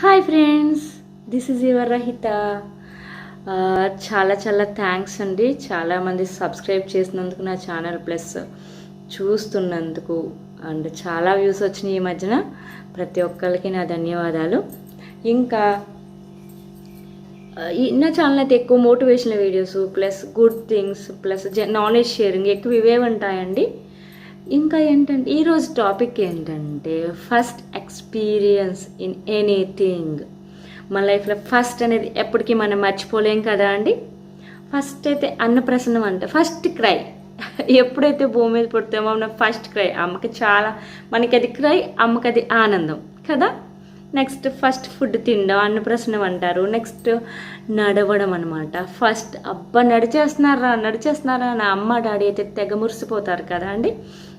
Hi friends this is your Rahitha చాలా చాలా thanks అండి. చాలామంది సబ్స్క్రైబ్ చేసినందుకు నా ఛానల్ ప్లస్ చూస్తున్నందుకు. అండ్ చాలా వ్యూస్ వచ్చినాయి ఈ మధ్యన. ప్రతి ఒక్కరికి నా ధన్యవాదాలు. ఇంకా uh, నా ఛానల్ అయితే ఎక్కువ motivational videos plus good things plus knowledge sharing ఎక్కువ ఇవే ఉంటాయండి. ఇంకా ఏంటంటే ఈరోజు టాపిక్ ఏంటంటే ఫస్ట్ ఎక్స్పీరియన్స్ ఇన్ ఎనీథింగ్ మన లైఫ్లో ఫస్ట్ అనేది ఎప్పటికీ మనం మర్చిపోలేం కదా అండి? ఫస్ట్ అయితే అన్నప్రసన్నం అంటే. ఫస్ట్ క్రై ఎప్పుడైతే భూమి మీద పుడతామో మన ఫస్ట్ క్రై అమ్మకి చాలా మనకి అది క్రై అమ్మకి అది ఆనందం కదా? నెక్స్ట్ ఫస్ట్ ఫుడ్ తినడం అన్నప్రసన్నం అంటారు. నెక్స్ట్ నడవడం అనమాట ఫస్ట్ అబ్బా నడిచేస్తున్నారా నడిచేస్తున్నారా నా అమ్మ డాడీ అయితే తెగ మురిసిపోతారు కదా అండి?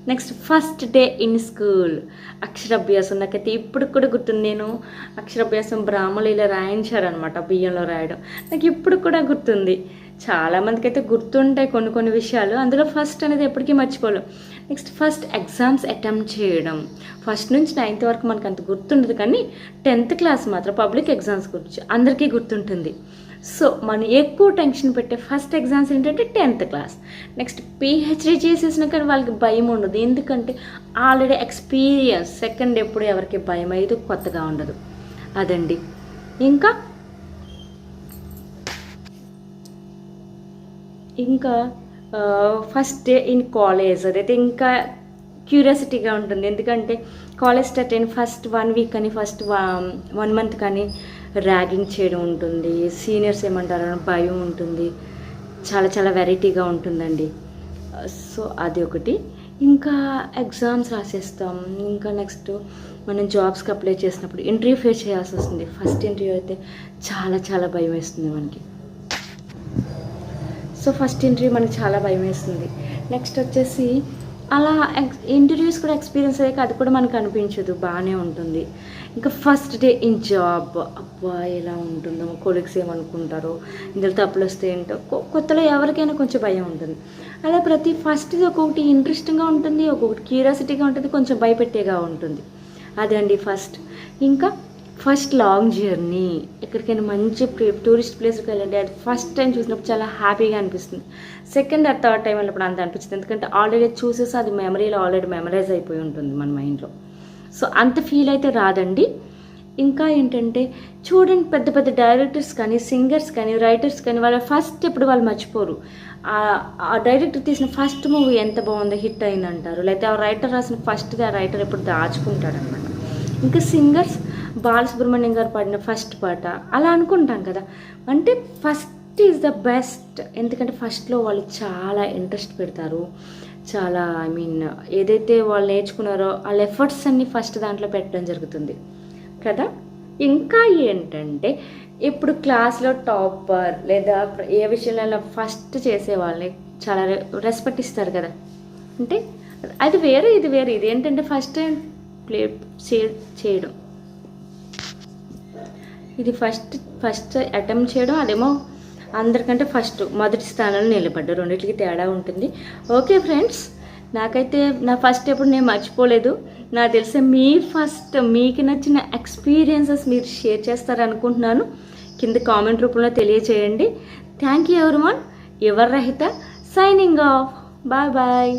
Next first day in school అక్షరాభ్యాసం నాకైతే ఇప్పుడు కూడా గుర్తుంది నేను. అక్షరాభ్యాసం బ్రాహ్మలు ఇలా రాయించారనమాట బియ్యంలో రాయడం. నాకు ఇప్పుడు కూడా గుర్తుంది. చాలా మందికి అయితే గుర్తుంటాయి కొన్ని కొన్ని విషయాలు. అందులో ఫస్ట్ అనేది ఎప్పటికీ మర్చిపోలేం. నెక్స్ట్ ఫస్ట్ ఎగ్జామ్స్ అటెంప్ట్ చేయడం. ఫస్ట్ నుంచి నైన్త్ వరకు మనకు అంత గుర్తుండదు కానీ టెన్త్ క్లాస్ మాత్రం పబ్లిక్ ఎగ్జామ్స్ గురించి అందరికీ గుర్తుంటుంది. సో మనం ఎక్కువ టెన్షన్ పెట్టే ఫస్ట్ ఎగ్జామ్స్ ఏంటంటే టెన్త్ క్లాస్ నెక్స్ట్ పిహెచ్డీ చేసేసిన కానీ వాళ్ళకి భయం ఉండదు. ఎందుకంటే ఆల్రెడీ ఎక్స్పీరియన్స్ సెకండ్ ఎప్పుడు ఎవరికి భయం? అయ్యేది కొత్తగా ఉండదు. అదండి. ఇంకా? ఇంకా ఫస్ట్ డే ఇన్ కాలేజ్ అదైతే ఇంకా క్యూరియాసిటీగా ఉంటుంది. ఎందుకంటే కాలేజ్ స్టార్ట్ అయిన ఫస్ట్ వన్ వీక్ కానీ ఫస్ట్ వన్ మంత్ కానీ ర్యాగింగ్ చేయడం ఉంటుంది సీనియర్స్ ఏమంటారు అని భయం ఉంటుంది చాలా చాలా వెరైటీగా ఉంటుందండి. సో అది ఒకటి. ఇంకా ఎగ్జామ్స్ రాసేస్తాం. ఇంకా నెక్స్ట్ మనం జాబ్స్కి అప్లై చేసినప్పుడు ఇంటర్వ్యూ ఫేస్ చేయాల్సి వస్తుంది. ఫస్ట్ ఇంటర్వ్యూ అయితే చాలా చాలా భయం వేస్తుంది మనకి. సో ఫస్ట్ ఇంటర్వ్యూ మనకి చాలా భయం వేస్తుంది. నెక్స్ట్ వచ్చేసి అలా ఎక్స్ ఇంటర్వ్యూస్ కూడా ఎక్స్పీరియన్స్ అయ్యాక అది కూడా మనకు అనిపించదు బాగానే ఉంటుంది. ఇంకా ఫస్ట్ డే ఇన్ జాబ్ అబ్బా ఎలా ఉంటుందో కొలీగ్స్ ఏమనుకుంటారో ఇందులో తప్పులు వస్తే ఏంటో కొత్తలో ఎవరికైనా కొంచెం భయం ఉంటుంది. అలా ప్రతి ఫస్ట్ది ఒక్కొక్కటి ఇంట్రెస్టింగ్గా ఉంటుంది ఒక్కొక్కటి క్యూరియాసిటీగా ఉంటుంది కొంచెం భయపెట్టేగా ఉంటుంది. అదండి ఫస్ట్ ఇంకా ఫస్ట్ లాంగ్ జర్నీ. ఎక్కడికైనా మంచి టూరిస్ట్ ప్లేస్కి వెళ్ళండి. అది ఫస్ట్ టైం చూసినప్పుడు చాలా హ్యాపీగా అనిపిస్తుంది. సెకండ్ ఆర్ థర్డ్ టైం వెళ్ళినప్పుడు అంత అనిపిస్తుంది ఎందుకంటే ఆల్రెడీ చూసేసి అది మెమరీలో ఆల్రెడీ మెమరైజ్ అయిపోయి ఉంటుంది మన మైండ్లో. సో అంత ఫీల్ అయితే రాదండి. ఇంకా ఏంటంటే చూడండి పెద్ద పెద్ద డైరెక్టర్స్ కానీ సింగర్స్ కానీ రైటర్స్ కానీ వాళ్ళ ఫస్ట్ ఎప్పుడు వాళ్ళు మర్చిపోరు. ఆ- డైరెక్టర్ తీసిన ఫస్ట్ మూవీ ఎంత బాగుందో హిట్ అయింది అంటారు లేకపోతే ఆ రైటర్ రాసిన ఫస్ట్ది ఆ రైటర్ ఎప్పుడు దాచుకుంటాడనమాట ఇంకా సింగర్స్ బాలసుబ్రహ్మణ్యం గారు పాడిన ఫస్ట్ పాట. అలా అనుకుంటాం కదా. అంటే ఫస్ట్ ఈజ్ ద బెస్ట్. ఎందుకంటే ఫస్ట్లో వాళ్ళు చాలా ఇంట్రెస్ట్ పెడతారు. చాలా ఐ మీన్ ఏదైతే వాళ్ళు నేర్చుకున్నారో వాళ్ళ ఎఫర్ట్స్ అన్ని ఫస్ట్ దాంట్లో పెట్టడం జరుగుతుంది. కదా? ఇంకా ఏంటంటే ఇప్పుడు క్లాస్లో టాపర్ లేదా ఏ విషయంలో ఫస్ట్ చేసే వాళ్ళని చాలా రెస్పెక్ట్ ఇస్తారు కదా. అంటే అది వేరే ఇది వేరే. ఇది ఏంటంటే ఫస్ట్ టైం ప్లే చే- చేయడం. ఇది ఫస్ట్ ఫస్ట్ అటెంప్ట్ చేయడం అదేమో అందరికంటే ఫస్ట్ మొదటి స్థానంలో నిలబడ్డారు రెండింటికి తేడా ఉంటుంది. ఓకే ఫ్రెండ్స్ నాకైతే నా ఫస్ట్ ఎప్పుడు నేను మర్చిపోలేదు. నాకు తెలిసే మీ ఫస్ట్ మీకు నచ్చిన ఎక్స్పీరియన్సెస్ మీరు షేర్ చేస్తారనుకుంటున్నాను. కింద కామెంట్ రూపంలో తెలియచేయండి. థ్యాంక్ యూ ఎవరి వన్ ఎవరు రహిత? Signing off bye bye